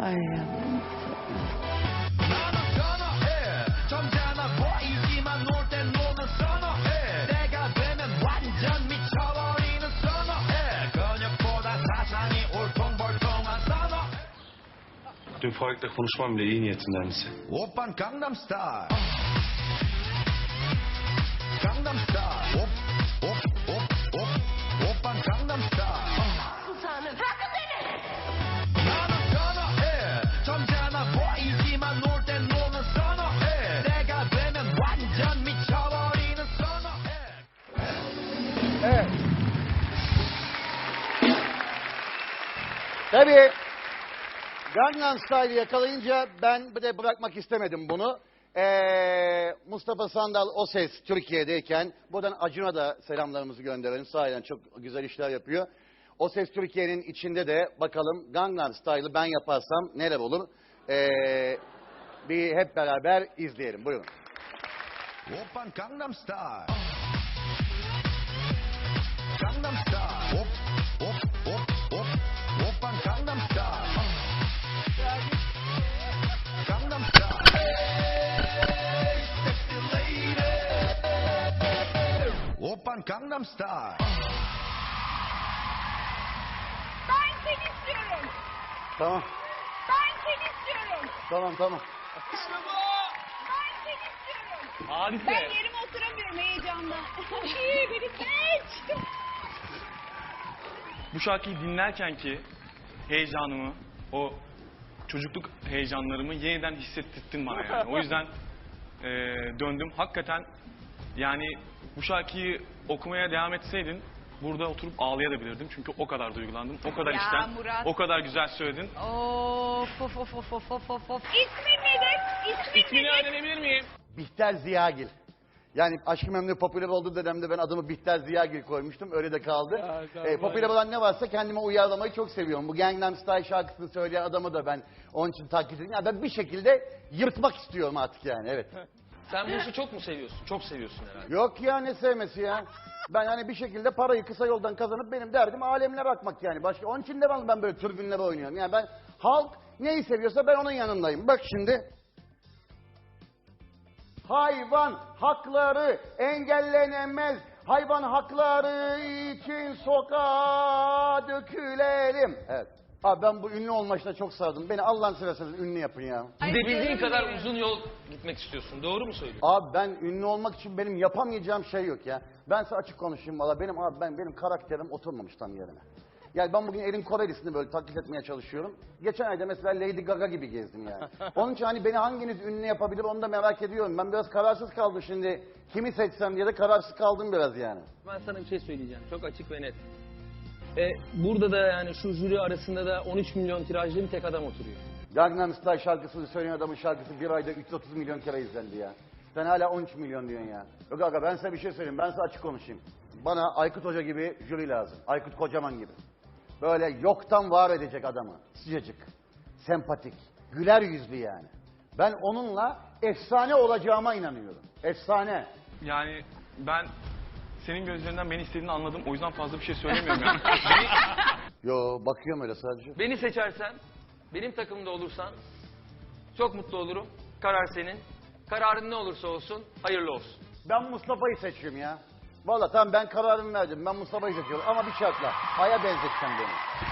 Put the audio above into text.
Ah, du fragst dich, warum schwamm die ihn jetzt in deinem Opern Gangnam Style. Gangnam Style. Tabii Gangnam Style'ı yakalayınca ben de bırakmak istemedim bunu. Ee, Mustafa Sandal o ses Türkiye'deyken buradan Acun'a da selamlarımızı gönderelim. Sahiden çok güzel işler yapıyor. O ses Türkiye'nin içinde de bakalım Gangnam Style'ı ben yaparsam neler olur? Ee, bir hep beraber izleyelim. Buyurun. Open Gangnam Style. olan Gangnam Style. Ben seni istiyorum. Tamam. Ben seni istiyorum. Tamam tamam. İşte bu. Ben seni istiyorum. Harika. Ben yerime oturamıyorum heyecandan. İyi beni geç. Bu şarkıyı dinlerken ki heyecanımı, o çocukluk heyecanlarımı yeniden hissettirdin bana yani. O yüzden e, döndüm. Hakikaten yani bu şarkıyı okumaya devam etseydin burada oturup ağlayabilirdim. Çünkü o kadar duygulandım. O kadar Ya içten, Murat. o kadar güzel söyledin. Of of of of of of of of. İsmin nedir? İsmin İsmini nedir? öğrenebilir miyim? Bihter Ziyagil. Yani Aşkı Memnu popüler olduğu dönemde ben adımı Bihter Ziyagil koymuştum. Öyle de kaldı. Ee, popüler olan ne varsa kendime uyarlamayı çok seviyorum. Bu Gangnam Style şarkısını söyleyen adamı da ben onun için taklit ediyorum. Yani ben bir şekilde yırtmak istiyorum artık yani evet. Sen bu çok mu seviyorsun? Çok seviyorsun herhalde. Yok ya ne sevmesi ya. Ben hani bir şekilde parayı kısa yoldan kazanıp benim derdim alemlere akmak yani. Başka onun için de ben, ben böyle türbünlere oynuyorum. Yani ben halk neyi seviyorsa ben onun yanındayım. Bak şimdi. Hayvan hakları engellenemez. Hayvan hakları için sokağa dökülelim. Evet. Abi ben bu ünlü olma çok sardım. Beni Allah'ın seversiniz ünlü yapın ya. Gidebildiğin kadar uzun yol gitmek istiyorsun. Doğru mu söylüyorsun? Abi ben ünlü olmak için benim yapamayacağım şey yok ya. Ben size açık konuşayım valla. Benim abi ben benim karakterim oturmamış tam yerine. Yani ben bugün Erin Korelis'ini böyle taklit etmeye çalışıyorum. Geçen ayda mesela Lady Gaga gibi gezdim yani. Onun için hani beni hanginiz ünlü yapabilir onu da merak ediyorum. Ben biraz kararsız kaldım şimdi. Kimi seçsem diye de kararsız kaldım biraz yani. Ben sana bir şey söyleyeceğim. Çok açık ve net. E, burada da yani şu jüri arasında da 13 milyon tirajlı bir tek adam oturuyor. Gangnam Style şarkısını söyleyen adamın şarkısı bir ayda 330 milyon kere izlendi ya. Sen hala 13 milyon diyorsun ya. Yok aga ben size bir şey söyleyeyim. Ben size açık konuşayım. Bana Aykut Hoca gibi jüri lazım. Aykut Kocaman gibi. Böyle yoktan var edecek adamı. Sıcacık, sempatik, güler yüzlü yani. Ben onunla efsane olacağıma inanıyorum. Efsane. Yani ben senin gözlerinden beni istediğini anladım. O yüzden fazla bir şey söylemiyorum yani. Beni- Yo bakıyorum öyle sadece. Beni seçersen, benim takımda olursan çok mutlu olurum. Karar senin. Kararın ne olursa olsun hayırlı olsun. Ben Mustafa'yı seçiyorum ya. Vallahi tamam ben kararımı verdim. Ben Mustafa'yı seçiyorum ama bir şartla. Aya benzeteceğim beni.